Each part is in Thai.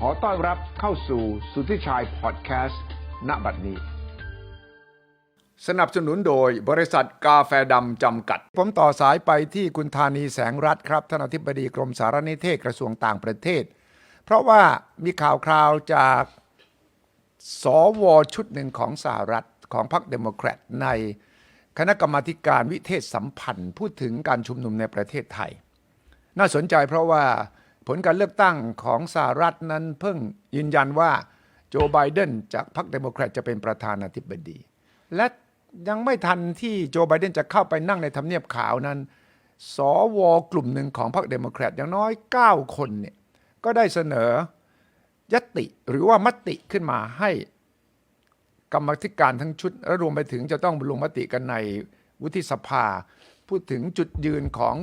ขอต้อนรับเข้าสู่สุทธิชัยพอดแคสต์ณบัดนี้ สนับสนุนโดยบริษัทกาแฟดำจำกัด ผมต่อสายไปที่คุณธานีแสงรัฐครับท่านอธิบดีกรมสารนิเทศกระทรวงต่างประเทศ เพราะว่ามีข่าวคราวจากสวชุดหนึ่งของสหรัฐของพรรคเดโมแครตในคณะกรรมาการวิเทศสัมพันธ์ พูดถึงการชุมนุมในประเทศไทย น่าสนใจเพราะว่า ผลการเลือกตั้งของสหรัฐนั้นเพิ่งยืนยันว่าโจไบเดนจากพรรคเดโมแครตจะเป็นประธานาธิบดี และยังไม่ทันที่โจไบเดนจะเข้าไปนั่งในทำเนียบขาวนั้น สวกลุ่มหนึ่งของพรรคเดโมแครตอย่างน้อย 9 คนเนี่ยก็ได้เสนอยติหรือว่ามติขึ้นมาให้กรรมธิการทั้งชุดและรวมไปถึงจะต้องลงมติกันในวุฒิสภา พูดถึงจุดยืนของ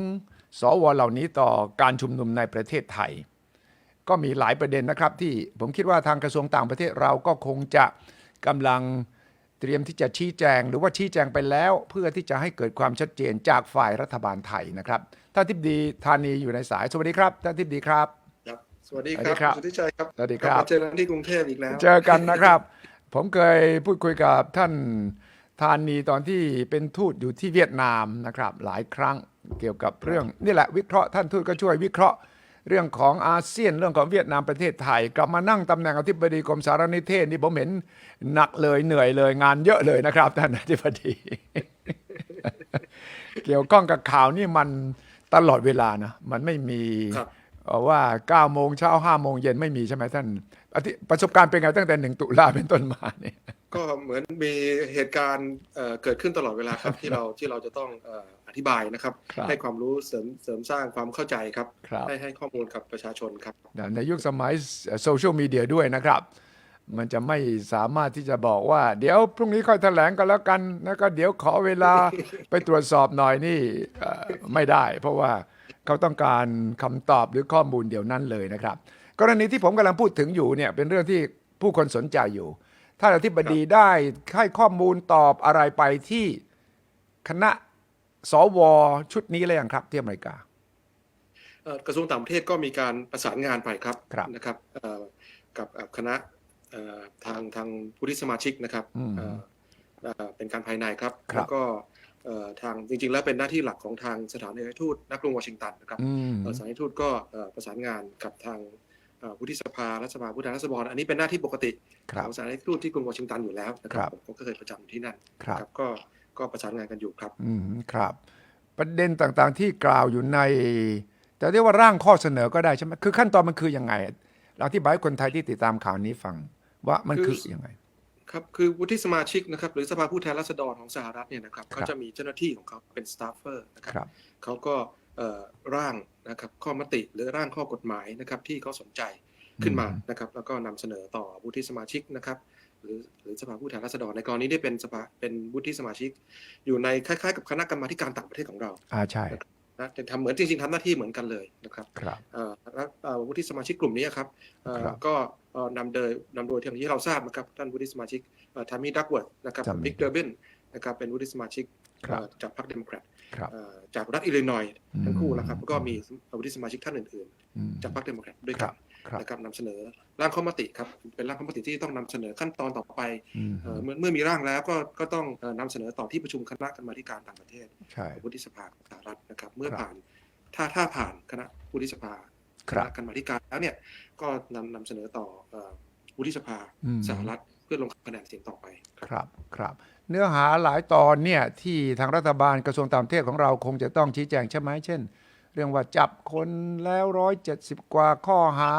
สวเหล่านี้ต่อการชุมนุมในประเทศไทย ก็มีหลายประเด็นนะครับ ที่ผมคิดว่าทางกระทรวงต่างประเทศเราก็คงจะกำลังเตรียมที่จะชี้แจง หรือว่าชี้แจงไปแล้ว เพื่อที่จะให้เกิดความชัดเจนจากฝ่ายรัฐบาลไทยนะครับท่านทิบดีธานีอยู่ในสายสวัสดีครับท่านทิบดีครับครับ สวัสดีสวัสดีครัครับบสุทธิชัยครับสวัสดีครับกลัมาเจอกันที่กรุงเทพอีกแล้ว เจอกันนะครับ ผมเคยพูดคุยกับท่านธานีตอนที่เป็นทูตอยู่ที่เวียดนามนะครับ หลายครั้ง เกี่ยวกับเรื่องนี่แหละวิเคราะห์ท่านทูตก็ช่วยวิเคราะห์เรื่องของอาเซียนเรื่องของเวียดนามประเทศไทย กลับมานั่งตำแหน่งอธิบดีกรมสารนิเทศนี่ผมเห็นหนักเลยเหนื่อยเลยงานเยอะเลยนะครับท่านอธิบดี เกี่ยวข้องกับข่าวนี่มันตลอดเวลานะมันไม่มีครับ ว่า9โมงเช้า5โมงเย็นไม่มีใช่ไหมท่านอธิประสบการณ์เป็นไงตั้งแต่หนึ่งตุลาเป็นต้นมาเนี่ยก็เหมือนมีเหตุการณ์เอ่อเกิดขึ้นตลอดเวลาครับที่เราที่เราจะต้องเอ่ออธิบายนะครับครับ ให้ความรู้เสริมเสริมสร้างความเข้าใจครับครับ ให้ให้ข้อมูลกับประชาชนครับ ในยุคสมัยโซเชียลมีเดียด้วยนะครับ มันจะไม่สามารถที่จะบอกว่า เดี๋ยวพรุ่งนี้ค่อยแถลงกันแล้วกันแล้วก็เดี๋ยวขอเวลาไปตรวจสอบหน่อยนี่เอ่อไม่ได้ เพราะว่า เขาต้องการคำตอบหรือข้อมูลเดี๋ยวนั้นเลยนะครับ กรณีที่ผมกำลังพูดถึงอยู่เนี่ยเป็นเรื่องที่ผู้คนสนใจอยู่ ถ้านอธิบดีได้ให้ข้อมูลตอบอะไรไปที่คณะสวชุดนี้เลยยังครับที่อเมริกาเอ่อกระทรวงต่างประเทศก็มีการประสานงานไปครับครับนะครับเอ่อกับกับคณะเอ่อทางทางผู้ที่สมาชิกนะครับอืมเอ่อเอ่อเป็นการภายในครับครับแล้วก็เอ่อ ทางจริง ๆ แล้วเป็นหน้าที่หลักของทางสถานเอกอัครทูตณกรุงวอชิงตันนะครับอืมเอ่อสถานทูตก็เอ่อประสานงานกับทางเอ่อวุฒิสภารัฐสภาผู้แทนราษฎรอันนี้เป็นหน้าที่ปกติครัขบองสถานทูตที่กรุงวอชิงตันอยู่แล้วนะครัครับบผมก็เคยประจำอยู่ที่นั่นครับครับก็ก็ประสานงานกันอยู่ครับอืมครับ ประเด็นต่างๆที่กล่าวอยู่ในแต่เรียกว่าร่างข้อเสนอก็ได้ใช่ไหมคือขั้นตอนมันคือยังไงเราอธิบายให้คนไทยที่ติดตามข่าวนี้ฟังว่ามันคือคือยังไง ครับคือวุฒิสมาชิกนะครับหรือสภาผู้แทนราษฎรของสหรัฐเนี่ยนะครับครับเขาจะมีเจ้าหน้าที่ของเขาเป็นสตาฟเฟอร์นะคครัรับบเขาก็เอ่อร่างนะครับข้อมติหรือร่างข้อกฎหมายนะครับที่เขาสนใจขึ้นมาอืมนะครับแล้วก็นำเสนอต่อวุฒิสมาชิกนะครับหรือหรือสภาผู้แทนราษฎรในกรณีนี้เป็นสภาเป็นวุฒิสมาชิก อยู่ในคล้ายๆ กับคณะกรรมาธิการต่างประเทศของเราอ่าใช่ นะจะทำเหมือนจริงๆทำหน้าที่เหมือนกันเลยนะครับครับเอ่อแล้วเอ่อวุฒิสมาชิกกลุ่มนี้ครับเอ่อครับก็เอ่อนำโดยนำโดยทางที่เราทราบนะครับท่านวุฒิสมาชิกทามีดักเวิร์ดนะครับ Tammy บิ๊กเดอร์บินนะครับเป็นวุฒิสมาชิกครับเอ่อจากพรรคเดโมแครตครับเอ่อจากรัฐอิลลินอยส์ทั้งคู่นะครับอืมแล้วก็มีวุฒิสมาชิกท่านอื่นอืมๆจากพรรคเดโมแครตด้วยครักับนครับ นะครับนำเสนอร่างข้อมติครับเป็นร่างข้อมติที่ต้องนำเสนอขั้นตอนต่อไปอืมเอ่อเมื่อเมื่อมีร่างแล้วก็ก็ต้องเอ่อนำเสนอต่อที่ประชุมคณะกรรมาธิการต่างประเทศใช่วุฒิสภาของสหรัฐนะครับ เมื่อครับผ่านถ้าถ้าผ่านคณะวุฒิสภาคครับณะกรรมาธิการแล้วเนี่ยก็นำนำเสนอต่อเอ่อวุฒิสภาอืมสหรัฐเพื่อลงคะแนนเสียงต่อไปครับครับครับเนื้อหาหลายตอนเนี่ยที่ทางรัฐบาลกระทรวงต่างประเทศของเราคงจะต้องชี้แจงใช่ไหมเช่น เรื่องว่าจับคนแล้วร้อยเจ็ดสิบกว่าข้อหา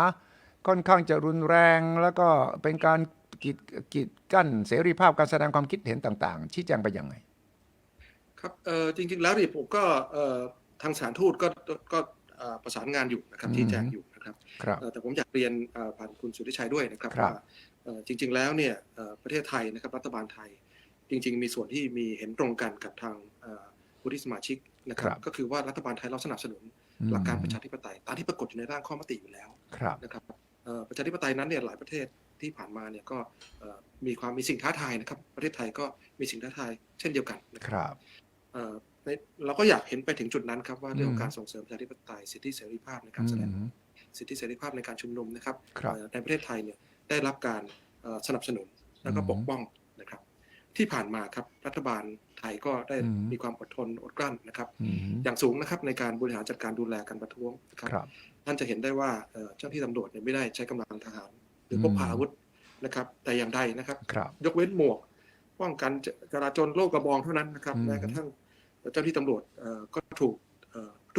ค่อนข้างจะรุนแรงแล้วก็เป็นการกีดกีดกั้นเสรีภาพการแสดงความคิดเห็นต่าง ๆ ชี้แจงไปยังไง ครับเอ่อจริง ๆ แล้วเนี่ยผมก็เอ่อทางสถารทูตก็ก็ก็เอ่อประสานงานอยู่นะครับอืมที่แจ้งอยู่นะครับครับเอ่อแต่ผมอยากเรียนเอ่อผ่านคุณสุทธิชัยด้วยนะครับครับว่าเอ่อจริง ๆ แล้วเนี่ยเอ่อประเทศไทยนะครับรัฐบาลไทย จริง ๆ มีส่วนที่มีเห็นตรงกันกับทางเอ่อวุฒิสมาชิก นะคครัรับบก็คือว่ารัฐบาลไทยเราสนับสนุนหลักการประชาธิปไตยตามที่ปรากฏอยู่ในร่างข้อมติอยู่แล้วครับนะครับเอ่อประชาธิปไตยนั้นเนี่ยหลายประเทศที่ผ่านมาเนี่ยก็เอ่อมีความมีสิ่งท้าทายนะครับ ประเทศไทยก็มีสิ่งท้าทายเช่นเดียวกันนะคครับรับเอ่อในเราก็อยากเห็นไปถึงจุดนั้นครับว่าเรื่องขออืงมการส่งเสริมประชาธิปไตยสิทธิเสรีภาพในกาอืรแสดงมสิทธิเสรีภาพในการชุมนุมนะครับครับเอ่อในประเทศไทยเนี่ยได้รับการเอ่อสนับสนุนแล้วก็อืมปกป้องนะครับ ที่ผ่านมาครับรัฐบาลไทยก็ได้อืมมีความอดทนอดกลั้นนะครับอืมอย่างสูงนะครับในการบริหารจัดการดูแลการประท้วงนะครับครับท่านจะเห็นได้ว่าเอ่อเจ้าหน้าที่ตำรวจเนี่ยไม่ได้ใช้กำลังทหาร หรือพกพาอืมอาวุธนะครับ แต่อย่างใดนะครับครับ ยกเว้นหมวกป้องกันจราจรโลกกระบองเท่านั้นนะครับอืมแม้กระทั่งเจ้าหน้าที่ตำรวจเอ่อก็ถูก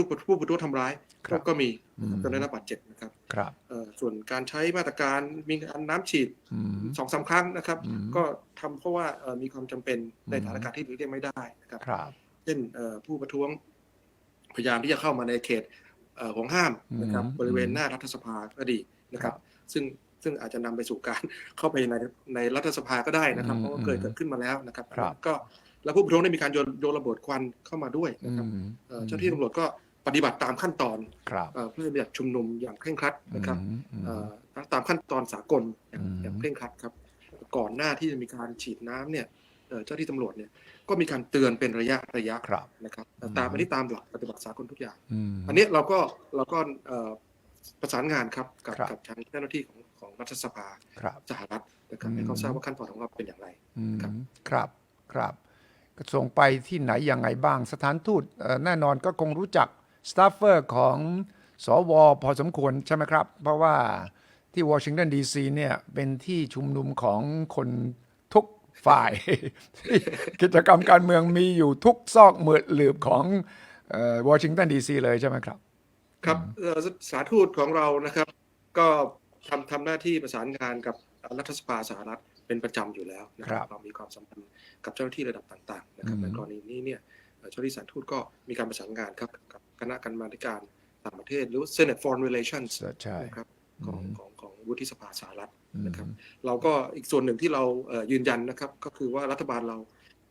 เอ่อทุกผู้ประท้วงทำร้ายครับก็มีนะครับอืมจนได้รับบาดเจ็บนะครับครับเอ่อส่วนการใช้มาตรการมีการน้ำฉีดอืมสองสามครั้งนะครับอืมก็ทำเพราะว่าเอ่อมีความจำเป็นในอืมสถานการณ์ที่หลีกเลี่ยงไม่ได้นะครับครับเช่นเอ่อผู้ประท้วงพยายามที่จะเข้ามาในเขตเอ่อของห้ามนะครับอืมบริเวณหน้ารัฐสภาก็ดีนะครับครับซึ่งซึ่งอาจจะนำไปสู่การเข้าไปในในรัฐสภาก็ได้นะครับอืมเพราะว่าเคยเกิดขึ้นมาแล้วนะครับครับก็แล้วผู้ประท้วงได้มีการโยนโยนระเบิดควันเข้ามาด้วยอืนะครับมเอ่อเจ้าหน้าที่ตำรวจก็ ปฏิบัติตามขั้นตอนครับเอ่อเพื่อที่จะชุมนุมอย่างเคร่งครัดนะครับอืมอืมเอ่อตามขั้นตอนสากลอย่างอืมอย่างเคร่งครัดครับ ก่อนหน้าที่จะมีการฉีดน้ำเนี่ยเอ่อเจ้าหน้าที่ตำรวจเนี่ยก็มีการเตือนเป็นระยะระยะครับนะครับอืมตามอันนี้ตามหลักปฏิบัติสากลทุกอย่างอืมอันนี้เราก็เราก็เอ่อประสานงานครับกับครับกับทางเจ้าหน้าที่ของของรัฐสภาครับสหรัฐนะครับอืมให้เขาทราบว่าขั้นตอนของเราเป็นอย่างไรอืมครับครับครับก็ส่งไปที่ไหนยังไงบ้างสถานทูตเอ่อแน่นอนก็คงรู้จัก สตาฟเฟอร์ของสวพอสมควรใช่ไหมครับ เพราะว่าที่วอชิงตันดีซีเนี่ยเป็นที่ชุมนุมของคนทุกฝ่ายที่กิจกรรมการเมืองมีอยู่ทุกซอกเมือหลืบของวอชิงตันดีซีเลยใช่ไหมครับ ครับเอ่อสถานทูตของเรานะครับ ก็ทำทำหน้าที่ประสานงานกับรัฐสภาสหรัฐเป็นประจำอยู่แล้วนะคครัรับบเรามีความสัมพันธ์กับเจ้าหน้าที่ระดับต่าง ๆ นะครับอืมในกรณีนี้เนี่ย เอ่อเจ้าหน้าที่สถานทูตก็มีการประสานงานครับกับคณะกรรมาธิการต่างประเทศหรือ Senate Foreign Relations ใช่นะครับของอืมของของวุฒิสภาสหรัฐอืมนะครับ เราก็อีกส่วนหนึ่งที่เราเอ่อยืนยันนะครับ ก็คือว่ารัฐบาลเรา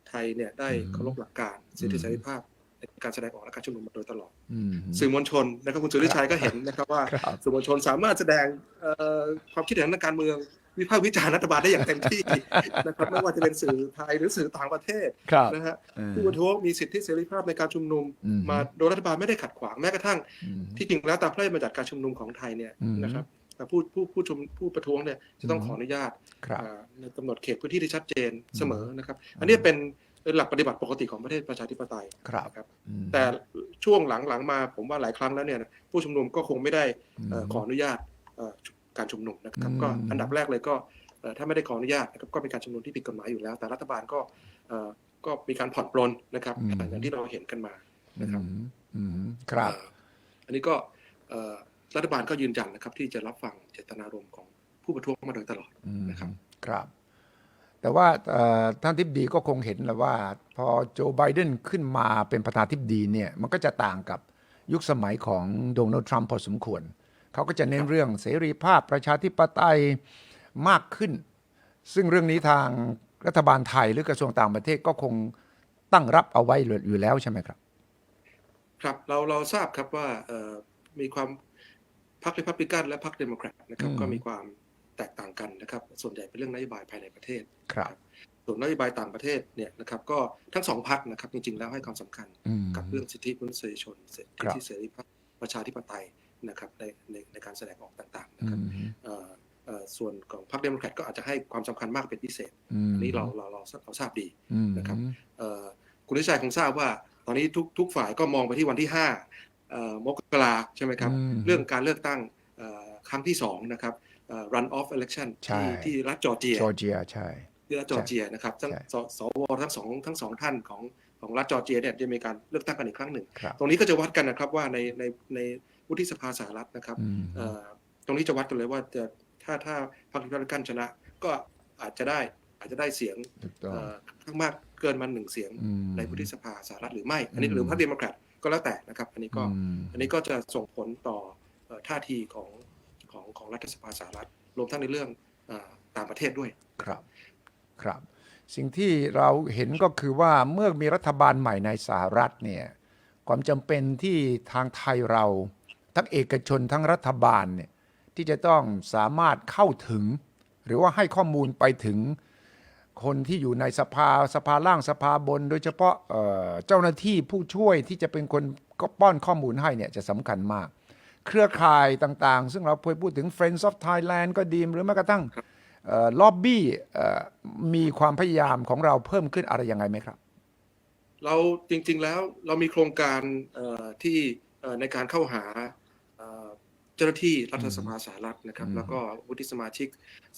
ไทยเนี่ยได้อืมเคารพหลักการสิทธิเสรีภาพในการแสดงออกและการชุมนุมมาโดยตลอดอืมสื่อมวลชนนะครับคุณสุริชัยก็เห็นนะครับว่าครับสื่อมวลชนสามารถแสดงเอ่อความคิดเห็นทางการเมือง วิพากษ์วิจารณ์รัฐบาลได้อย่างเต็มที่นะครับไม่ว่าจะเป็นสื่อไทยหรือสื่อต่างประเทศครับนะฮะเออผู้ประท้วงมีสิทธิเสรีภาพในการชุมนุมอืมมาโดยรัฐบาลไม่ได้ขัดขวางแม้กระทั่งอืมที่จริงแล้วตามพระราชบัญญัติการชุมนุมของไทยเนี่ยอืมนะครับแต่ผู้ผู้ผู้ชุมผู้ประท้วงเนี่ยจะต้องอืมขออนุญาตครับอ่าในกำหนดเขตพื้นที่ที่ชัดเจนเสมอนะครับ อันนี้เป็นเป็นหลักปฏิบัติปกติของประเทศประชาธิปไตยครับนะครับอืมแต่ช่วงหลังๆมาผมว่าหลายครั้งแล้วเนี่ยผู้ชุมนุมก็คงไม่ได้เอ่ออืมขออนุญาตเอ่อ การชุมนุมนะครับอืมก็อันดับแรกเลยก็เอ่อถ้าไม่ได้ขออนุญาตนะครับก็เป็นการชุมนุมที่ผิดกฎหมายอยู่แล้ว แต่รัฐบาลก็เอ่อก็มีการผ่อนปลนนะครับอย่างที่เราเห็นกันมานะครับอืมอืมครับเอ่ออันนี้ก็เอ่อรัฐบาลก็ยืนยันนะครับ ที่จะรับฟังเจตนารมณ์ของผู้ประท้วงมาโดยตลอดอืมนะครับครับ แต่ว่าเอ่อท่านทิบดีก็คงเห็นแล้วว่า พอโจไบเดนขึ้นมาเป็นประธานาธิบดีเนี่ย มันก็จะต่างกับยุคสมัยของโดนัลด์ทรัมป์พอสมควร เขาก็จะเน้นเรื่องเสรีภาพประชาธิปไตยมากขึ้น ซึ่งเรื่องนี้ทางรัฐบาลไทยหรือกระทรวงต่างประเทศก็คงตั้งรับเอาไว้อยู่แล้วใช่ไหมครับ ครับเราเราทราบครับว่าเอ่อมีความพรรครีพับลิกันและพรรคเดโมแครตนะครับอืมก็มีความแตกต่างกันนะครับ ส่วนใหญ่เป็นเรื่องนโยบายภายในประเทศครับส่วนนโยบายต่างประเทศเนี่ยนะครับก็ทั้งสองพรรคนะครับจริงๆแล้วให้ความสำคัญอืมกับเรื่องสิทธิมนุษยชนสิทครับธิเสรีภาพประชาธิปไตย นะครับในในในการแสดงออกต่างๆอืนะครับมเอ่อเอ่อส่วนของพรรคเดโมแครตก็อาจจะให้ความสำคัญมากเป็นพิเศษอืมอันนี้เราเราเราเราทราบดีอืมนะครับเอ่อคุณทิชัยคงทราบว่า ตอนนี้ทุกทุกฝ่ายก็มองไปที่วันที่5เอ่อมกราใช่ไหมครับอืมเรื่องการเลือกตั้งเอ่อครั้งที่2นะครับเอ่อ run off election ใช่ที่ที่รัฐจอร์เจียจอร์เจียใช่ที่รัฐจอร์เจียนะครับทั้งใช่สสวทั้งสองทั้งสองท่านของของรัฐจอร์เจียเนี่ยจะมีการเลือกตั้งกันอีกครั้งหนึ่งครับตรงนี้ก็จะวัดกันนะครับว่าในในใน วุฒิสภาสหรัฐนะครับอืมเอ่อตรงนี้จะวัดกันเลยว่าจะถ้าถ้าพรรครีพับลิกันชนะ ก็อาจจะได้อาจจะได้เสียงถูกต้องเอ่อข้างมากเกินมาหนึ่งเสียงอืมในวุฒิสภาสหรัฐหรือไม่ อันนี้อืมหรือพรรคเดโมแครตก็แล้วแต่นะครับ อันนี้ก็อืมอันนี้ก็จะส่งผลต่อเอ่อท่าทีของของของรัฐสภาสหรัฐรวมทั้งในเรื่องเอ่อต่างประเทศด้วยครับครับ สิ่งที่เราเห็นก็คือว่าเมื่อมีรัฐบาลใหม่ในสหรัฐเนี่ยความจำเป็นที่ทางไทยเรา ทั้งเอกชนทั้งรัฐบาลเนี่ยที่จะต้องสามารถเข้าถึง หรือว่าให้ข้อมูลไปถึงคนที่อยู่ในสภาสภาล่างสภาบน โดยเฉพาะเเจ้าหน้าที่ผู้ช่วยที่จะเป็นคนก็ป้อนข้อมูลให้เนี่ยจะสำคัญมาก เครือข่ายต่างๆ ซึ่งเราเคยพูดถึง Friends of Thailand ก็ดี หรือแม้กระทั่งล็อบบี้มีความพยายามของเราเพิ่มขึ้นอะไรยังไงไหมครับ เราจริงๆแล้วเรามีโครงการที่ในการเข้าหา เจ้าหน้าที่รัฐสภาสหรัฐนะครับอืมแล้วก็วุฒิสมาชิก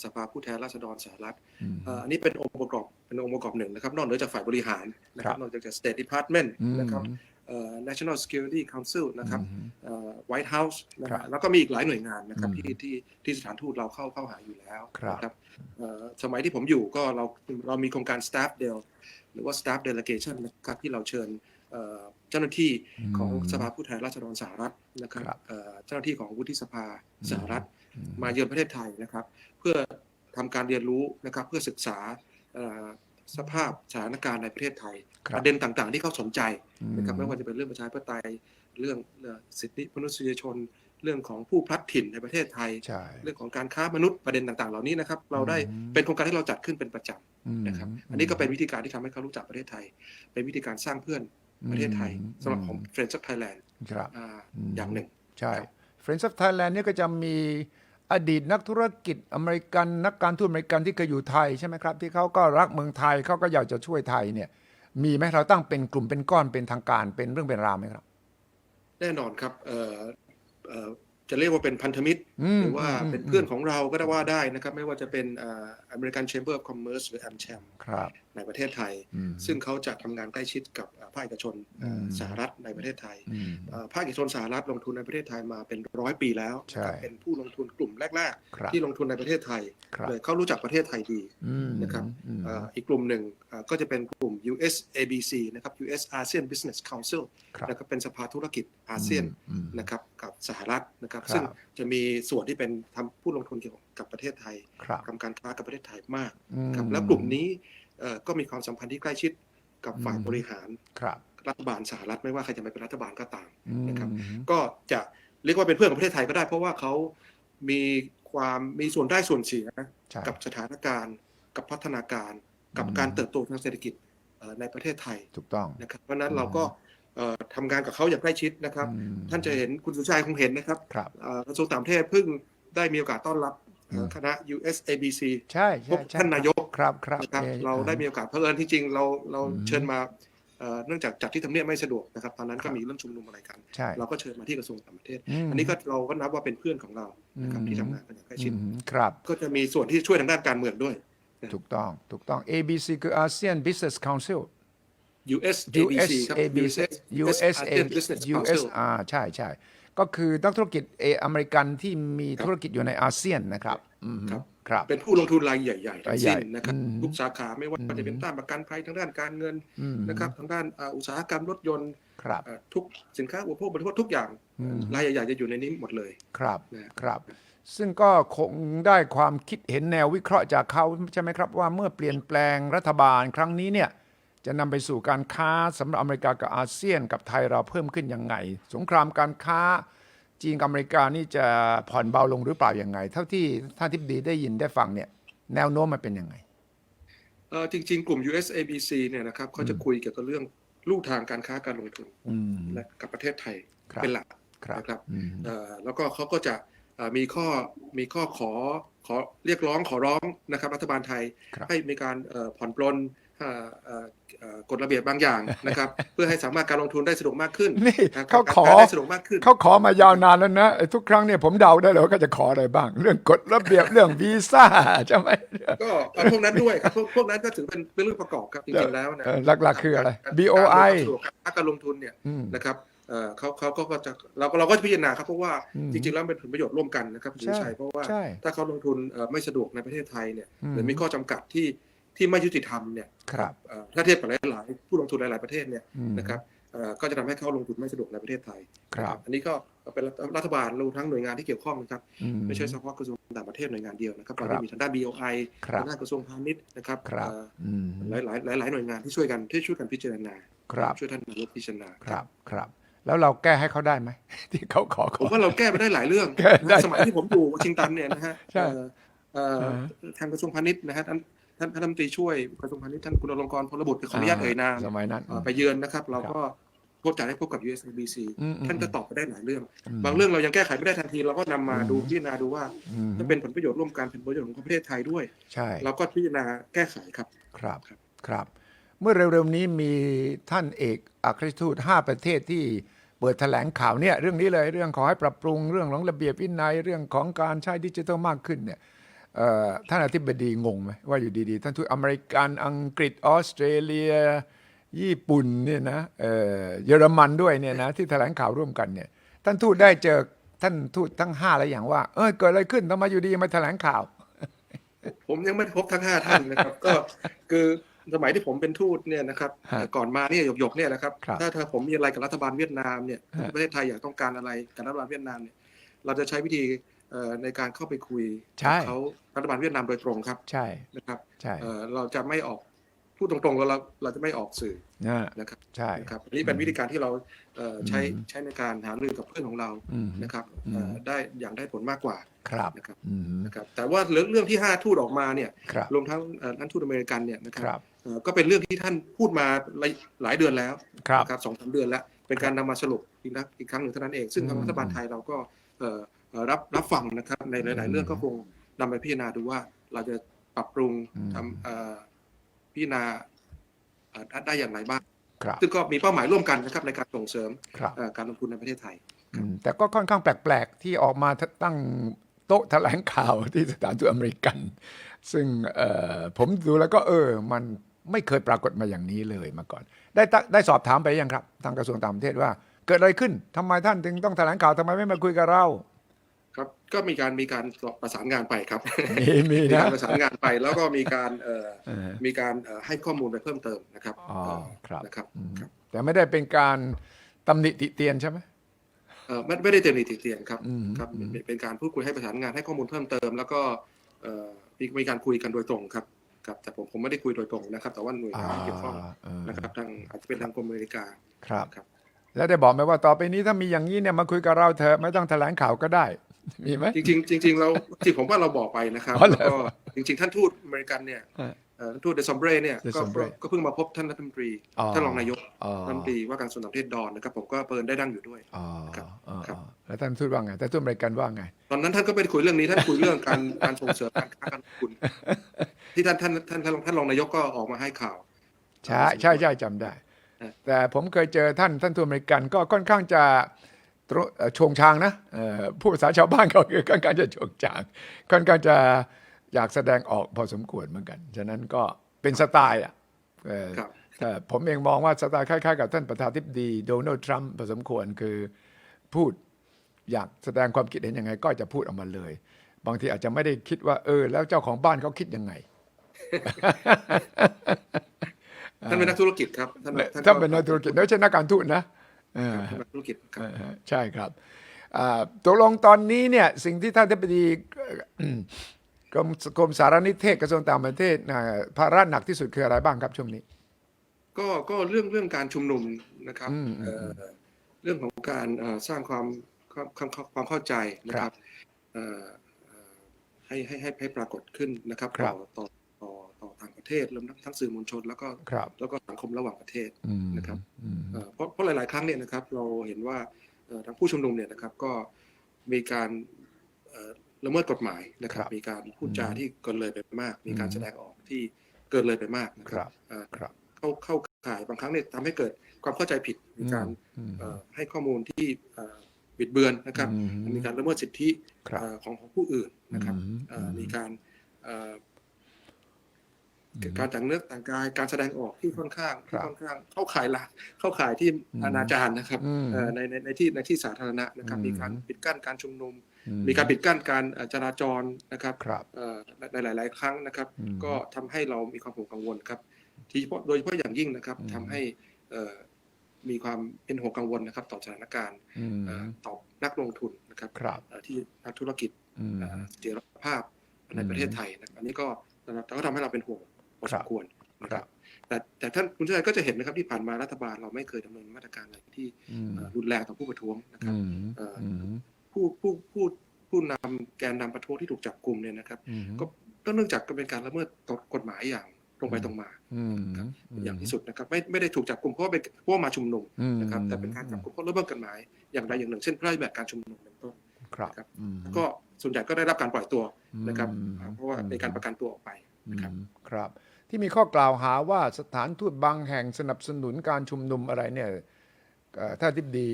สภาผู้แทนราษฎรสหรัฐอืมเอ่ออันนี้เป็นองค์ประกอบเป็นองค์ประกอบหนึ่งนะครับ นอกเหนือจากฝ่ายบริหารนะคครัรับบนอกจาก State Department อืมนะครับเอ่อ National Security Council นะครับอืมเอ่อ White House นะคครัรับบแล้วก็มีอีกหลายหน่วยงานนะครับอืมที่ที่ที่สถานทูตเราเข้าเข้าหาอยู่แล้วครับนะเอ่อสมัยที่ผมอยู่ก็เราเรามีโครงการ Staff Deal หรือว่า Staff Delegation นะครับที่เราเชิญ เอ่อเจ้าหน้าที่ของสภาผู้แทนราษฎรสหรัฐนะครับครับเอ่อเจ้าหน้าที่ของวุฒิสภาสหรัฐอืมมาเยือนประเทศไทยนะครับ เพื่อทำการเรียนรู้นะครับเพื่อศึกษาเอ่อสภาพสถานการณ์ในประเทศไทยครับประเด็นต่างๆ ที่เขาสนใจนะครับอืไม่ว่าจะเป็นเรื่องประชาธิปไตยเรื่องเอ่อสิทธิมนุษยชน เรื่องของผู้พลัดถิ่นในประเทศไทยใช่เรื่องของการค้ามนุษย์ประเด็นต่างๆ เหล่านี้นะครับ เราได้อืมเป็นโครงการที่เราจัดขึ้นเป็นประจอืมำนะครับ อันนี้ก็เป็นวิธีการที่ทำให้เขารู้จักประเทศไทย เป็นวิธีการสร้างเพื่อน ประเทศไทยสำหรับของ Friends of Thailand ครับอ่าอืมอย่างหนึ่ง ใช่ครับ Friends of Thailand เนี่ยก็จะมีอดีตนักธุรกิจอเมริกัน นักการทูตอเมริกันที่เคยอยู่ไทยใช่ไหมครับ ที่เขาก็รักเมืองไทยเขาก็อยากจะช่วยไทยเนี่ย มีไหมเราตั้งเป็นกลุ่มเป็นก้อนเป็นทางการเป็นเรื่องเป็นราวไหมครับ แน่นอนครับเอ่อเอ่อจะเรียกว่าเป็นพันธมิตรอืมหรือว่าอืมเป็นเพื่อนของเราก็ได้ว่าได้นะครับ ไม่ว่าจะเป็นเอ่อ American Chamber of Commerce หรือ AmCham ครับ ในประเทศไทยอืมซึ่งเขาจะทำงานใกล้ชิดกับเอ่อภาคเอกชนเอ่ออมสหรัฐในประเทศไทยอืมเอ่อภาคเอกชนสหรัฐลงทุนในประเทศไทยมาเป็นร้อยปีแล้วใช่นะครับเป็นผู้ลงทุนกลุ่มแรกครับๆที่ลงทุนในประเทศไทยครับเลยเขารู้จักประเทศไทยดีอืมนะครับอืมเอ่ออีกกลุ่มหนึ่งเอ่อก็จะเป็นกลุ่ม US ABC นะครับ US ASEAN Business Council ครับนะครับเป็นสภาธุรกิจอาเซียนอืมนะครับกับสหรัฐนะครับครับ ซึ่งจะมีส่วนที่เป็นทำผู้ลงทุนเกี่ยวกับประเทศไทยครับทำการค้ากับประเทศไทยมากอืมครับแล้วกลุ่มนี้เอ่อ ก็มีความสัมพันธ์ที่ใกล้ชิดกับฝ่ายอืมบริหารครับรัฐบาลสหรัฐไม่ว่าใครจะมาเป็นรัฐบาลก็ตามอืมนะครับ ก็จะเรียกว่าเป็นเพื่อนของประเทศไทยก็ได้ เพราะว่าเขามีความมีส่วนได้ส่วนเสียใช่กับสถานการณ์ กับพัฒนาการ กับอืมการเติบโตทางเศรษฐกิจเอ่อในประเทศไทยถูกต้องนะครับเพราะฉะนั้นอืมเราก็เอ่อทำงานกับเขาอย่างใกล้ชิดนะครับอืมท่านจะเห็นคุณสุชัยคงเห็นนะครับครับเอ่อกระทรวงต่างประเทศเพิ่งได้มีโอกาสต้อนรับเอ่ออืมคณะ USABC ใช่พบใช่ใช่ท่านนายก ครับครับนะครับอ่อเราได้มีโอกาสเพราะเอิญที่จริงเราเราอืมเชิญมาเอ่อเนื่องจากจัดที่ทำเนียบไม่สะดวกนะครับตอนนั้นครัก็บมีเรื่องชุมนุมอะไรกันใช่เราก็เชิญมาที่กระทรวงต่างประเทศมอันนี้ก็เราก็นับว่าเป็นเพื่อนของเรานะครับอืมที่ทำงานกันอย่างใกล้ชิดอืมครับ ก็จะมีส่วนที่ช่วยทางด้านการเมืองด้วย ถูกต้องถูกต้อง ABC คือ ASEAN Business Council US US ABC ครับ ABC US ASEAN Business US Council อ่าใช่ใช่ก็คือนักธุรกิจเออเมริกันที่มีครับธุรกิจอยู่ในอาเซียนนะครับอืมครับครับ เป็นผู้ลงทุนรายใหญ่ๆทั้งสิ้นรายใหญ่นะครับอืมทุกสาขาไม่ว่าอืมจะเป็นด้านประกันภัยทางด้านการเงินอืมนะครับทางด้านอ่าอุตสาหกรรมรถยนต์ครับอ่าทุกสินค้าอุปโภคบริโภคทุกอย่างอืมรายใหญ่ๆจะอยู่ในนี้หมดเลยครับนะครับซึ่งก็คงได้ความคิดเห็นแนววิเคราะห์จากเขาใช่ไหมครับ ว่าเมื่อเปลี่ยนแปลงรัฐบาลครั้งนี้เนี่ยจะนำไปสู่การค้าสำหรับอเมริกากับอาเซียนกับไทยเราเพิ่มขึ้นยังไง สงครามการค้า จีนกับอเมริกานี่จะผ่อนเบาลงหรือเปล่ายังไง เท่าที่ท่านทิบดีได้ยินได้ฟังเนี่ยแนวโน้มมันเป็นยังไงเอ่อจริง ๆ กลุ่ม USABC เนี่ยนะครับเขาจะคุยเกี่ยวกับเรื่องลู่ทางการค้าการลงทุนอืมและกับประเทศไทยครับเป็นหลักครับนะครับอืมเอ่อแล้วก็เขาก็จะเอ่อมีข้อมีข้อขอขอเรียกร้องขอร้องนะครับรัฐบาลไทยครับให้มีการเอ่อผ่อนปลน เอ่อเอ่อเอ่อกฎระเบียบบางอย่างนะครับ เพื่อให้สามารถการลงทุนได้สะดวกมากขึ้นนี่นะครับเขาขอการได้สะดวกมากขึ้นเขาขอมายาวนานแล้วนะไอ้ทุกครั้งเนี่ยผมเดาได้เลยว่าเขาจะขออะไรบ้าง เรื่องกฎระเบียบเรื่องวีซ่าใช่ไหมก็เอาพวกนั้นด้วยครับพวกพวกนั้นก็ถือเป็นเป็นเรื่องประกอบครับจริงๆแล้วนะเออหลักๆคืออะไรการ BOI การสะดวกการการลงทุนเนี่ยอืมนะครับเอ่อเขาเขาก็จะเราก็เราก็จะพิจารณาครับเพราะว่าอืมจริงๆแล้วมันเป็นผลประโยชน์ร่วมกันนะครับคุณใช่ชัยเพราะว่าใช่ถ้าเขาลงทุนเอ่อไม่สะดวกในประเทศไทยเนี่ยอืมหรือมีข้อจำกัดที่ ที่ไม่ยุติธรรมเนี่ยครับเอ่อถ้าเทียบกับหลายๆผู้ลงทุนหลาย ๆประเทศเนี่ยอืมนะครับเอ่อก็จะทำให้เขาลงทุนไม่สะดวกในประเทศไทยครับ อันนี้ก็เป็นรัฐบาลรวมทั้งหน่วยงานที่เกี่ยวข้องนะครับอืไม่ใช่เฉพาะกระทรวงต่างประเทศหน่วยงานเดียวนะครับครัเราบได้มีทางด้าน BOI ครับทางด้านกระทรวงพาณิชย์นะครับครับเอ่ออืมหลายหลายหลายหลายๆหน่วยงานที่ช่วยกันที่ช่วยกันพิจารณาครับช่วยท่านนายกพิจารณาครับครับแล้วเราแก้ให้เขาได้ไหมที่เขาขอขผอมว่าเราแก้ไปได้หลายเรื่องแก้ได้นะสมัยที่ผมอยู่วอชิงตันเนี่ยนะฮะใช่เอ่อเอ่ออ่าทางกระทรวงพาณิชย์นะฮะ ท่านท่านท่านรัฐมนตรีช่วยกระทรวงพาณิชย์ท่านคุณอลงกรณ์พลบุตรขออนุญาตเอ่ยนามสมัยนั้นเอ่อไปเยือนนะครับ เราก็พบจะได้พบกับ USBC อืมอืมท่านก็ตอบไปได้หลายเรื่องอืมบางเรื่องเรายังแก้ไขไม่ได้ทันทีเราก็นำมาอืมดูพิจารณาดูว่าอืมถ้าเป็นผลประโยชน์ร่วมกันเป็นประโยชน์ของประเทศไทยด้วยใช่เราก็พิจารณาแก้ไขครับครับครับครับเมื่อเร็วๆนี้มีท่านเอกอัครราชทูตห้าประเทศที่เปิดแถลงข่าวเนี่ยเรื่องนี้เลยเรื่องขอให้ปรับปรุงเรื่องของระเบียบวินัยเรื่องของการใช้ดิจิทัลมากขึ้นเนี่ยเอ่อ ท่านอธิบดีงงไหมว่าอยู่ดีๆ ท่านทูตอเมริกันอังกฤษออสเตรเลีย ญี่ปุ่นเนี่ยนะเอ่อเยอรมันด้วยเนี่ยนะที่แถลงข่าวร่วมกันเนี่ยท่านทูตได้เจอท่านทูตทั้งห้าแล้วอย่างว่าเออเกิดอะไรขึ้นทำไมอยู่ดีมาแถลงข่าว ผมยังไม่พบทั้งห้าท่านนะครับ ก็คือสมัยที่ผมเป็นทูตเนี่ยนะครับฮะก่อนมาเนี่ยหยกๆเนี่ยนะครับครับ ถ้าถ้าผมมีอะไรกับรัฐบาลเวียดนามเนี่ยฮะประเทศไทยอยากต้องการอะไรกับรัฐบาลเวียดนามเนี่ยเราจะใช้วิธีเอ่อ ในการเข้าไปคุยใช่กับเขารัฐบาลเวียดนามโดยตรงครับ ใช่นะครับใช่เอ่อเราจะไม่ออกพูดตรงๆแล้วเราเราจะไม่ออกสื่อนะนะครับใช่นะครับอันนี้เป็นวิธีการที่เราเอ่อใช้อืมใช้ในการหารือกับเพื่อนของเราอืมนะครับอืมเอ่อได้อย่างได้ผลมากกว่าครับนะครับอืมนะครับ แต่ว่าเรื่องเรื่องที่ห้าทูตออกมาเนี่ยครับรวมทั้งเอ่อท่านทูตอเมริกันเนี่ยนะคครับรับเอ่อก็เป็นเรื่องที่ท่านพูดมาหลายหลายเดือนแล้วครับนะครับสองสามเดือนแล้ว เป็นการนำมาสรุปอีกนะอีกครั้งหนึ่งเท่านั้นเอง ซึ่งทางอืมรัฐบาลไทยเราก็เอ่อเอ่อ รับรับฟังนะครับ ในหลาย ๆ เรื่องก็คงนำไปพิจารณาดูว่าเราจะปรับปรุงอืม ทำเอ่อพิจารณาเอ่อได้อย่างไรบ้าง ครับซึ่งก็มีเป้าหมายร่วมกันนะครับในการส่งเสริมครับ เอ่อการลงทุนในประเทศไทย อืมแต่ก็ค่อนข้างแปลก ๆ ที่ออกมาตั้งโต๊ะแถลงข่าวที่สถานทูตอเมริกัน ซึ่งเอ่อผมดูแล้วก็เออ มันไม่เคยปรากฏมาอย่างนี้เลยมาก่อน ได้ตะได้สอบถามไปยังครับ ทางกระทรวงต่างประเทศว่า เกิดอะไรขึ้นทำไมท่านถึงต้องแถลงข่าวทำไมไม่มาคุยกับเรา ครับก็มีการมีการประสานงานไปครับมีมีมีนะการประสานงานไปแล้วก็มีการเอ่อเออมีการเอ่อให้ข้อมูลไปเพิ่มเติมนะครับอ๋อเอ่อครับนะครับอืมครับ แต่ไม่ได้เป็นการตำหนิติเตียนใช่ไหมเอ่อไม่ไม่ได้เตือนหนีติเตียนครับอืมครับอืมเป็นเป็นการพูดคุยให้ประสานงานให้ข้อมูลเพิ่มเติม แล้วก็เอ่อมีมีการคุยกันโดยตรงครับครับแต่ผมผมไม่ได้คุยโดยตรงนะครับ แต่ว่าหน่วยงานที่เกี่ยวข้องเออนะครับทางอาจจะเป็นทางกรมอเมริกาครับครับ แล้วได้บอกไหมว่าต่อไปนี้ถ้ามีอย่างนี้เนี่ยมาคุยกับเราเถอะไม่ต้องแถลงข่าวก็ได้ มีไหมจริงๆจริงๆเราจริงผมว่าเราบอกไปนะครับอ๋อเหรอแล้วก็จริง ๆ ท่านทูตอเมริกันเนี่ยฮะเอ่อท่านทูตเดซอมเบรเนี่ย De ก็ Sombre ก็ก็เพิ่งมาพบท่านรัฐมนตรีอ๋อท่านรองนายกอ๋อรัฐมนตรีว่าการกระทรวงต่างประเทศดอนนะครับผมก็เปิดได้ดังอยู่ด้วยอ๋อครับอ๋อครับอ๋อแล้วท่านทูตว่าไงท่านทูตอเมริกันว่าไง ตอนนั้นท่านก็ไม่ได้คุยเรื่องนี้ท่านคุยเรื่องการการส่งเสริมการค้าการลงทุนที่ท่านท่านท่านท่านท่านรองนายกก็ออกมาให้ข่าวใช่ใช่ใช่จำได้เออแต่ผมเคยเจอท่านท่านทูตอเมริกันก็ค่อนข้างจะตรเอ่อโชงชางนะเอ่อผู้ภาษาชาวบ้านเขาคือค่อนข้างจะโชงชางค่อนข้างจะอยากแสดงออกพอสมควรเหมือนกัน ฉะนั้นก็เป็นสไตล์อะเอ่อครับแต่ผมเองมองว่าสไตล์คล้ายๆกับท่านประธานาธิบดีโดนัลด์ทรัมป์พอสมควรคือพูดอยากแสดงความคิดเห็นยังไง ก็จะพูดออกมาเลย บางทีอาจจะไม่ได้คิดว่า เออ แล้วเจ้าของบ้านเขาคิดยังไงท่านเป็นนักธุรกิจครับท่านถ้าเป็นนักธุรกิจไม่ใช่นักการทูตนะ เออท่านเป็นนักธุรกิจครับเออใช่ครับอ่าตกลงตอนนี้เนี่ยสิ่งที่ท่านได้ไปดีกรมกรมสารนิเทศกระทรวงต่างประเทศอ่าภาระหนักที่สุดคืออะไรบ้างครับช่วงนี้ ก็ก็เรื่องเรื่องการชุมนุมนะครับอืมเอ่อเรื่องของการเอ่อสร้างความความความความเข้าใจนะครับเอ่อเอ่อให้ให้ให้ให้ปรากฏขึ้นนะครับครัต่บอต่อ ต่อต่อต่างประเทศรวมทั้งสื่อมวลชน แล้วก็ครับแล้วก็สังคมระหว่างประเทศอืมนะครับอืมเอ่อเพราะเพราะหลาย ๆ ครั้งเนี่ยนะครับ เราเห็นว่าเอ่อทางผู้ชุมนุมเนี่ยนะครับก็มีการเอ่อละเมิดกฎหมายนะครับครับมีการพูดจาอืมที่เกินเลยไปมาก มีการอืมแสดงออกที่เกินเลยไปมากนะคครัรับบเอ่อครับเข้าเข้าข่ายบางครั้งเนี่ยทำให้เกิดความเข้าใจผิด มีการอืมเอ่อให้ข้อมูลที่เอ่อบิดเบือนนะครับอืมมีการละเมิดสิทธิครับเอ่อของของผู้อื่นนะครับอืมเอ่ออมมีการเอ่ออม การแต่งเนื้อแต่งกายการแสดงออกที่ค่อนข้างครัที่บค่อนข้างเข้าข่ายละเข้าข่ายที่อืมอนาจารนะครับอืมเอ่อในในในที่ในที่สาธารณะนะครับอืมมีการปิดกั้นการชุมนุมอืมีการปิดกั้นการเอ่อจราจรนะครับครับเอ่อในหลาย ๆ ครั้งนะครับอืมก็ทำให้เรามีความห่วงกังวลครับที่เฉพาะโดยเฉพาะอย่างยิ่งนะครับอืมทำให้เอ่อมีความเป็นห่วงกังวลนะครับ ต่อสถานการณ์อืมเอ่อต่อนักลงทุนนะครับครับเอ่อที่นักธุรกิจอืมเอ่อเสถียรภาพในอืมประเทศไทยนะครับอันนี้ก็แต่ก็ทำให้เราเป็นห่วง พอคสรัมบควรนะคครัรับบแต่แต่ท่านคุณชายก็จะเห็นนะครับที่ผ่านมารัฐบาลเราไม่เคยดำเนินมาตรการอะไรที่อืมเอ่อรุนแรงต่อผู้ประท้วงนะครับอืมเอ่ออือืมผู้ผู้ผู้ผู้นำแกนนำประท้วงที่ถูกจับกลุ่มเนี่ยนะครับอืมก็ก็เนื่องจากเป็นการละเมิดกฎกฎหมายอย่างตรงไปตรงมาอืมอย่างที่สุดนะครับ ไม่ไม่ได้ถูกจับกลุ่มเพราะว่าเป็นเพราะว่ามาชุมนุมอืมนะครับ แต่เป็นการจับกลุ่มเพราะละเมิดกฎหมายอย่างใดอย่างหนึ่งเช่นพระราชบัญญัติการชุมนุมเป็นต้นครับครับอืมก็ส่วนใหญ่ก็ได้รับการปล่อยตัวนะครับอืมเพราะว่าในการประกันตัวออกไปนะครับอืมครับ ที่มีข้อกล่าวหาว่าสถานทูตบางแห่งสนับสนุนการชุมนุมอะไรเนี่ยเอ่อถ้าทิบดี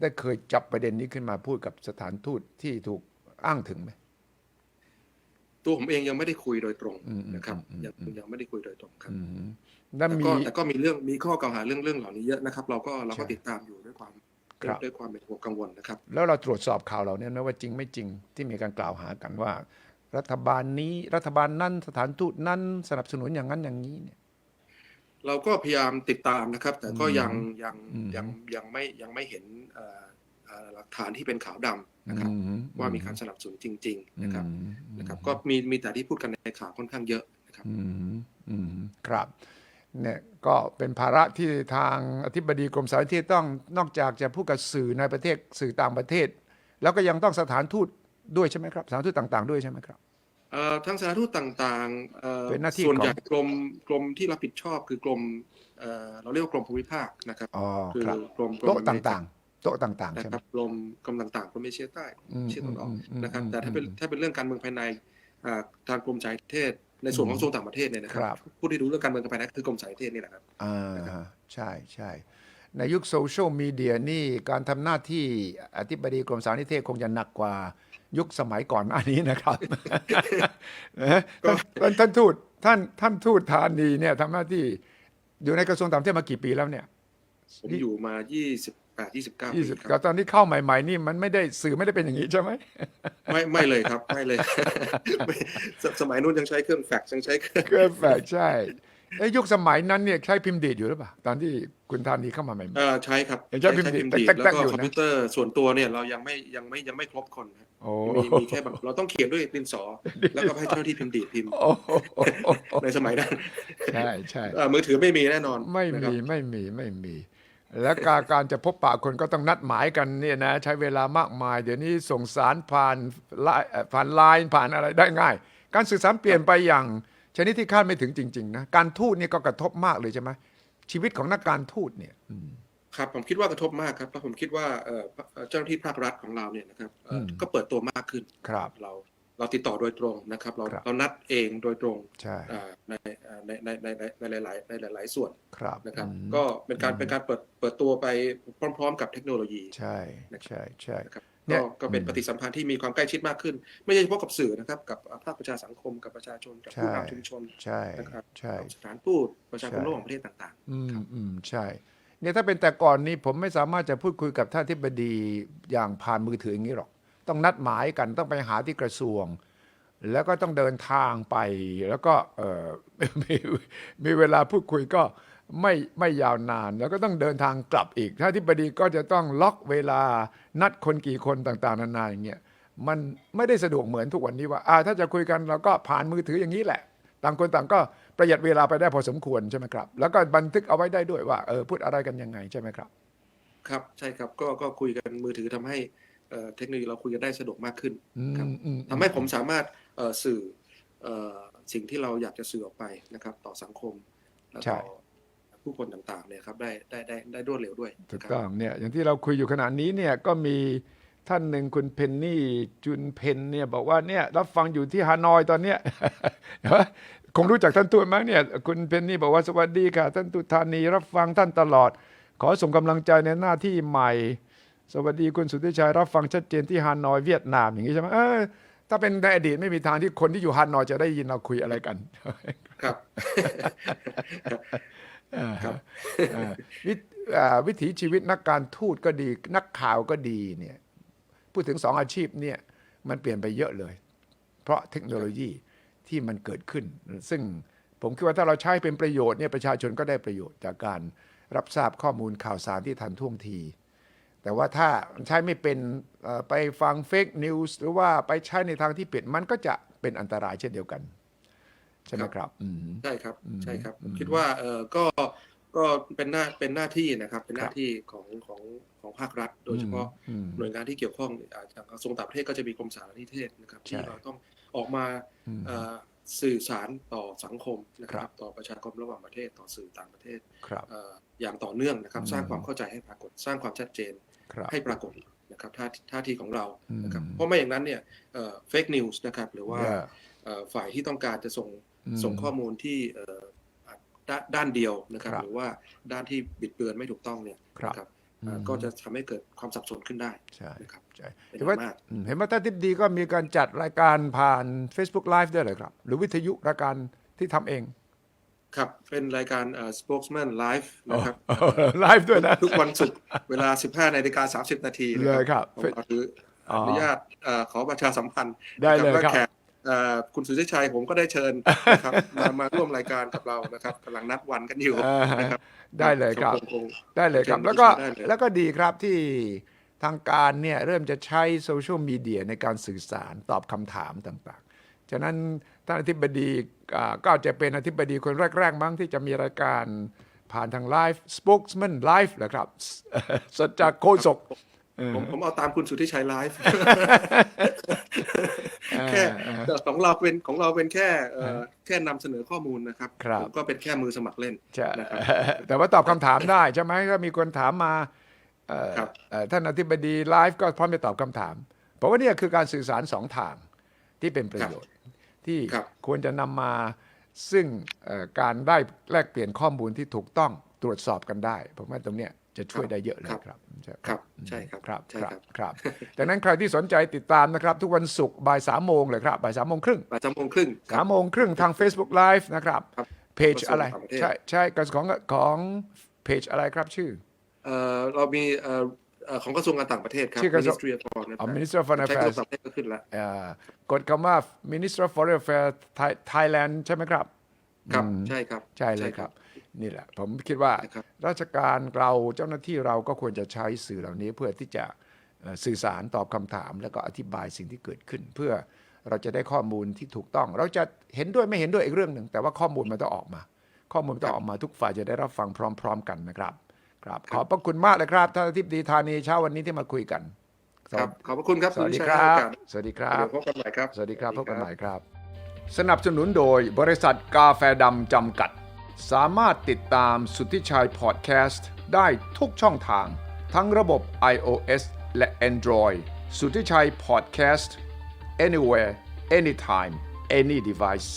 ได้เคยจับประเด็นนี้ขึ้นมาพูดกับสถานทูตที่ถูกอ้างถึงไหมตัวผมเองยังไม่ได้คุยโดยตรงอืมนะครับอืมยังอืมยังไม่ได้คุยโดยตรงครับอืมแล้วแต่มีก็แต่ก็มีเรื่องมีข้อกล่าวหาเรื่องเรื่องเหล่านี้เยอะนะครับ เราก็เราก็ใช่ติดตามอยู่ด้วยความครับด้วยความเป็นห่วงกังวลนะครับ แล้วเราตรวจสอบข่าวเหล่านี้นะว่าจริงไม่จริงที่มีการกล่าวหากันว่า รัฐบาลนี้รัฐบาลนั้นสถานทูตนั้นสนับสนุนอย่างนั้นอย่างนี้เนี่ย เราก็พยายามติดตามนะครับ แต่ก็อืมยังยังอืมยังยังไม่ยังไม่เห็นเอ่อเอ่อหลักฐานที่เป็นขาวดำนะครับอืมว่ามีการสนับสนุนจริง ๆ นะครับอืมนะครับ ก็มีมีแต่ที่พูดกันในข่าวค่อนข้างเยอะนะครับอืมอืมครับเนี่ยก็เป็นภาระที่ทางอธิบดีกรมสารนิเทศต้องนอกจากจะพูดกับสื่อในประเทศสื่อต่างประเทศ แล้วก็ยังต้องสถานทูต ด้วยใช่ไหมครับสถานทูตต่าง ๆ ด้วยใช่ไหมครับ เอ่อทางสถานทูตต่างๆเอ่อเป็นหน้าที่ส่วนใหญ่ของกรมกรมที่รับผิดชอบคือกรมเอ่อเราเรียกว่ากรมภูมิภาคนะครับอ๋อคืครับ กรมกรมโต๊ะอเมริกต่างๆ โต๊ะต่างๆ นะใช่ไหคมรับกรมกรมต่างๆกรมเอเชียใต้อืมเอเชียตะวันออกอืมอืมนะครับอืมแต่ถ้าเป็นอืม ถ้าเป็นเรื่องการเมืองภายในอ่าทางกรมสายเทศ ในส่วนของกระทรวงต่างประเทศเนี่ยนะครับครับ ผู้ที่ดูเรื่องการเมืองภายในคือกรมสายเทศนี่แหละครับ อ่าใช่ใช่ในยุคโซเชียลมีเดียนี่การทำหน้าที่อธิบดีกรมสารนิเทศคงจะหนักกว่า ยุคสมัยก่อนหน้านี้นะครับนะท่านท่านท่านทูตท่านท่านทูตธานีเนี่ยทำหน้าที่อยู่ในกระทรวงต่างประเทศมากี่ปีแล้วเนี่ยผมอยู่มา28 29ปียี่สิบคก็รับตอนที่เข้าใหม่ๆนี่มันไม่ได้สื่อไม่ได้เป็นอย่างนี้ใช่ไหมไม่ไม่เลยครับ ไม่เลยไม่สสมัยนู้นยังใช้เครื่องแฟกซ์ยังใช้เครื่องก็แฝงใช่ เอ้ยยุคสมัยนั้นเนี่ยใช้พิมพ์ดีดอยู่หรือเปล่าตอนที่คุณธานีเข้ามาใหม่เอ่อใช้ครับยังใช้พิมพ์ดีดดีดแต๊กๆแล้วก็อยู่นะ คอมพิวเตอร์ส่วนตัวเนี่ยเรายังไม่ยังไม่ยังไม่ครบคนครับๆโอ้มีมีแค่แบบเราต้องเขียนด้วยดินสอ แล้วก็ให้เจ้าหน้าที่พิมพ์ดีดพิมพ์ โอ้โหในสมัยนั้นใช่ใช่ เอ่อมือถือไม่มีแน่นอนไม่นะครับ มีไม่มีไม่มี และการการจะพบปะคนก็ต้องนัดหมายกันเนี่ยนะใช้เวลามากมาย เดี๋ยวนี้ส่งสารผ่านไลน์เอ่อผ่านไลน์ผ่านอะไรได้ง่าย การสื่อสารเปลี่ยนไปอย่าง ชนิดที่คาดไม่ถึงจริง ๆ นะ การทูตนี่ก็กระทบมากเลยใช่ไหมชีวิตของนักการทูตเนี่ยอืมครับผมคิดว่ากระทบมากครับเพราะผมคิดว่าเอ่อเอ่อเจ้าหน้าที่ภาครัฐของเราเนี่ยนะครับเอ่ออมก็เปิดตัวมากขึ้นครับเราเราติดต่อโดยตรงนะครับ เราครับเรานัดเองโดยตรงใช่อ่าในอ่าในในในในในหลายๆในหลาย ๆ ส่วนครับนะครับอืมก็เป็นการอืมเป็นการเปิดเปิดตัวไปพร้อม ๆ กับเทคโนโลยี ใช่ใช่ใช่นะครับเนี่ ก็ยก็เป็นอืมปฏิสัมพันธ์ที่มีความใกล้ชิดมากขึ้น ไม่ใช่เฉพาะกับสื่อนะครับ กับภาคประชาสังคมกับประชาชนกับผู้ใช่นำชุมชนใช่นะครับใช่กับสถานทูตประชาคมใช่ระหว่างประเทศต่างอืมอืมใช่เนี่ยถ้าเป็นแต่ก่อนนี้ผมไม่สามารถจะพูดคุยกับท่านที่บดีอย่างผ่านมือถืออย่างนี้หรอก ต้องนัดหมายกันต้องไปหาที่กระทรวง แล้วก็ต้องเดินทางไป แล้วก็เออมีมีเวลาพูดคุยก็ ไม่ไม่ยาวนาน แล้วก็ต้องเดินทางกลับอีกท่านที่บดีก็จะต้องล็อกเวลานัดคนกี่คนต่างๆ นานาอย่างเงี้ยมันไม่ได้สะดวกเหมือนทุกวันนี้ว่าอ่าถ้าจะคุยกันเราก็ผ่านมือถืออย่างนี้แหละ ต่างคนต่างก็ประหยัดเวลาไปได้พอสมควรใช่ไหมครับ แล้วก็บันทึกเอาไว้ได้ด้วยว่าเออพูดอะไรกันยังไงใช่ไหมครับๆครับใช่ครับก็ก็คุยกันมือถือทำให้เอ่อเทคโนโลยีเราคุยกันได้สะดวกมากขึ้นอืมครับอืมทำให้ผมสามารถเอ่อสื่อเอ่อสิ่งที่เราอยากจะสื่อออกไปนะครับ ต่อสังคมและต่อ ผู้คนต่างๆเนี่ยครับได้ได้ได้ได้รวดเร็วด้วยถูกครับต้องเนี่ยอย่างที่เราคุยอยู่ขณะนี้เนี่ยก็มีท่านหนึ่งคุณเพนนี่จุนเพนเนี่ยบอกว่าเนี่ยรับฟังอยู่ที่ฮานอยตอนเนี้ยเห็นไหมคงรู้จักท่านทูตมั้งเนี่ยคุณเพนนี่บอกว่าสวัสดีค่ะท่านทูตธานีรับฟังท่านตลอด ขอส่งกำลังใจในหน้าที่ใหม่ สวัสดีคุณสุทธิชัยรับฟังชัดเจนที่ฮานอยเวียดนามอย่างนี้ใช่ไหมเออถ้าเป็นในอดีตไม่มีทางที่คนที่อยู่ฮานอยจะได้ยินเราคุยอะไรกัน ครับ อ่าครับอ่าวิอ่าวิถีชีวิตนักการทูตก็ดี นักข่าวก็ดีเนี่ยพูดถึงสองอาชีพเนี่ยมันเปลี่ยนไปเยอะเลย เพราะเทคโนโลยีที่มันเกิดขึ้น ซึ่งผมคิดว่าถ้าเราใช้เป็นประโยชน์เนี่ยประชาชนก็ได้ประโยชน์จากการรับทราบข้อมูลข่าวสารที่ทันท่วงที แต่ว่าถ้าใช้ไม่เป็นเอ่อไปฟังเฟกนิวส์หรือว่าไปใช้ในทางที่ผิดมันก็จะเป็นอันตรายเช่นเดียวกัน ใช่ไหมครับอืม ใช่ครับอืมใช่ครับผอืมมคิดว่าเออก็ก็เป็นหน้าเป็นหน้าที่นะครับ เป็นหคน้ารับ ที่ของของของภาครัฐ โดยเฉพาะอืม หน่วยงานที่เกี่ยวข้องอ่าจากกระทรวงต่างประเทศก็จะมีกรมสารนิเทศนะครับใช่ที่เราต้องออกมาอืม เอ่อสื่อสารต่อสังคมนะคครัรับ บ ต่อประชาคมระหว่างประเทศต่อสื่อต่างประเทศครับ เอ่ออย่างต่อเนื่องนะครับอืมสร้างความเข้าใจให้ปรากฏ สร้างความชัดเจน ครับ ให้ปรากฏนะครับท่าท่าทีของเรานะครับอืม เพราะไม่อย่างนั้นเนี่ยเฟกนิวส์นะครับหรือว่า Yeah เอ่อฝ่ายที่ต้องการจะส่งอืม ส่งข้อมูลที่เอ่อด้านด้านเดียวนะครับครับ หรือว่าด้านที่บิดเบือนไม่ถูกต้องเนี่ยครับนะเอ่ออมก็จะทำให้เกิดความสับสนขึ้นได้ใช่นะครับใช่เป็นเห็นว่าอย่างมากอืมเห็นว่าท่านทิบดีก็มีการจัดรายการผ่าน Facebook Live ด้วยเหรอครับ หรือวิทยุรายการที่ทำเอง ครับ เป็นรายการเอ่อ spokesman live นะครับไลฟ์ด้วยนะ ทุกวันศุกร์เวลา 15นาฬิกา30 นาทีนะเลยครับผมขอถืออนุญาตเอ่อขอประชาสัมพันธ์ได้เลยนะครับว่าแขกเอ่อ คุณสุทธิชัยผมก็ได้เชิญนะครับมามาร่วมรายการกับเรานะครับกำลังนัดวันกันอยู่อ่านะครับได้เลยครับงงได้เลยครับเชิญแล้วก็ได้เลยแล้วก็ดีครับที่ทางการเนี่ยเริ่มจะใช้โซเชียลมีเดียในการสื่อสารตอบคำถามต่างๆ ฉะนั้นท่านอธิบดีอ่าก็จะเป็นอธิบดีคนแรกๆมั้งที่จะมีรายการผ่านทางไลฟ์ spokesman live เหรอครับสดจากโคศก ผมผมเอาตามคุณสุทธิชัยไลฟ์แค่แต่ของเราเป็นของเราเป็นแค่เอ่อแค่นำเสนอข้อมูลนะครับครับผมก็เป็นแค่มือสมัครเล่นใช่นะครับแต่ว่าตอบคำถามได้ใช่ไหมถ้ามีคนถามมาเอ่อครับเอ่อท่านอธิบดีไลฟ์ก็พร้อมจะตอบคำถาม เพราะว่าเนี่ยคือการสื่อสารสองทางที่เป็นประโยชน์ ที่ครับควรจะนำมาซึ่งเอ่อการได้แลกเปลี่ยนข้อมูลที่ถูกต้องตรวจสอบกันได้ผมว่าตรงเนี้ย จะช่วยได้เยอะเลยครับใช่ครับ ใช่ครับครับใช่ครับครับครับดังนั้นใครที่สนใจติดตามนะครับ ทุกวันศุกร์บ่ายสามโมงเลยครับบ่ายสามโมงครึ่งบ่ายสามโมงครึ่งคสารัมบโมงครึ่งทาง Facebook Live นะครับครับเพจอะไรกระทรวงต่างประเทศใช่ใช่กระทรวงของของเพจอะไรครับชื่อเอ่อเรามีเอ่อเอ่อของกระทรวงการต่างประเทศครับชื่อกระทรวง Ministry of Foreign อ๋อ Affairs Minister of Foreign ใช้กระทรว Affairs งต่างประเทศก็ขึ้นแล้วอ่ากดคำว่า Minister of Foreign Affairs Thai- Thailand ใช่ไหมครับ ครับอืมใช่ครับ ใช่เลยครับ นี่แหละ ผมคิดว่านะครับราชการเราเจ้าหน้าที่เราก็ควรจะใช้สื่อเหล่านี้เพื่อที่จะเอ่อสื่อสารตอบคำถาม แล้วก็อธิบายสิ่งที่เกิดขึ้น เพื่อเราจะได้ข้อมูลที่ถูกต้อง เราจะเห็นด้วยไม่เห็นด้วยอีกเรื่องหนึ่งแต่ว่าข้อมูลมันต้องออกมา ข้อมูลมันต้องออกมาทุกฝ่ายจะได้รับฟังพร้อม ๆ กันนะครับครับขอบพระคุณมากเลยครับท่านอธิบดีธานีเช้าวันนี้ที่มาคุยกันครับขอบพระคุณครับสวัสดีณคชัยรัให้โอบกาสสวัสดีครับเดี๋ยวพบกันใหม่ครับสวัสดีครับพบกันใหม่ครับ สนับสนุนโดยบริษัทกาแฟดำจำกัด สามารถติดตามสุทธิชัยพอดแคสต์ได้ทุกช่องทาง ทั้งระบบ iOS และ Android สุทธิชัยพอดแคสต์ anywhere anytime any device